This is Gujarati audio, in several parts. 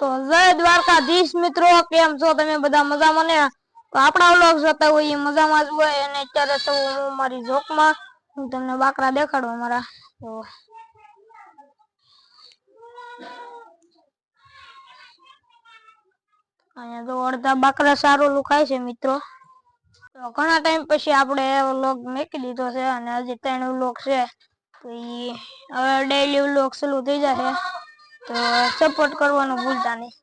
તો જય દ્વારકાધીશ મિત્રો, કેમ છો તમે બધા મજામાં ને? તો આપણા વ્લોગ જોતા હોય એ મજામાં જ હોય અને અત્યારે સૌ હું મારી જોકમાં, હું તમને બાકરા દેખાડું મારા તો અહીંયા તો અડધા બાકરા સારું લુખાય છે મિત્રો. તો ઘણા ટાઈમ પછી આપણે વ્લોગ મેકી દીધો છે અને હજી ત્રણ વ્લોગ છે. તો ઈ હવે ડેઈલી વ્લોગ ચાલુ થઈ જશે. તો સપોર્ટ કરવાનું ભૂલતા નહીં.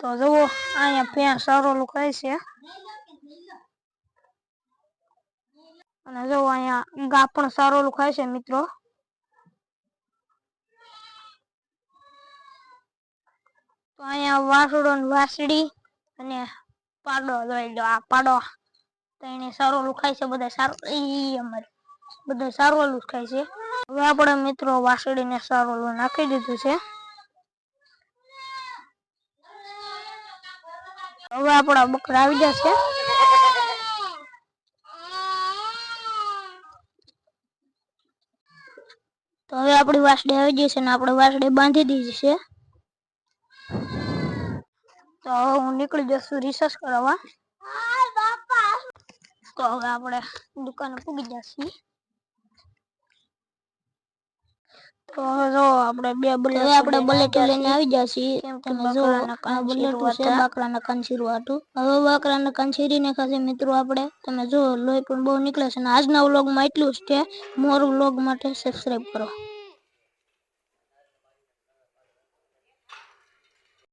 તો જુઓ, અહીંયા ફેન સારો લુકાય છે. અને જુઓ, અહીંયા ગા પણ સારો લુકાય છે, મિત્રો. તો અહીંયા વાસડો વાસડી અને પાડો જોઈ લો, આ પાડો. તો એને સારો લુખાય છે બધા સારું એ અમારે બધા સારું લુખાય છે. હવે આપણે મિત્રો વાસળીને સારું નાખી દીધું છે. હવે આપણા બકરા આવી જશે તો હવે આપણી વાસળી આવી જશે ને આપણે વાસળી બાંધી દીધી છે. તો હવે હું નીકળી જશું રિસર્ચ કરવા. તો હવે આપણે દુકાને પૂગી જશે તો જો આપણે બે બુલેટ હવે આપણે બુલેટ લઈને આવી જશે. તમે જો આ બુલેટ છે બાકરાના કાન શીરવા હતું. હવે બાકરાના કાન શીરીને ખાશે મિત્રો આપણે. તમે જો લોહી પણ બહુ નીકળે છે અને આજના વ્લોગમાં એટલું જ છે. મોર વ્લોગ માટે સબસ્ક્રાઈબ કરો.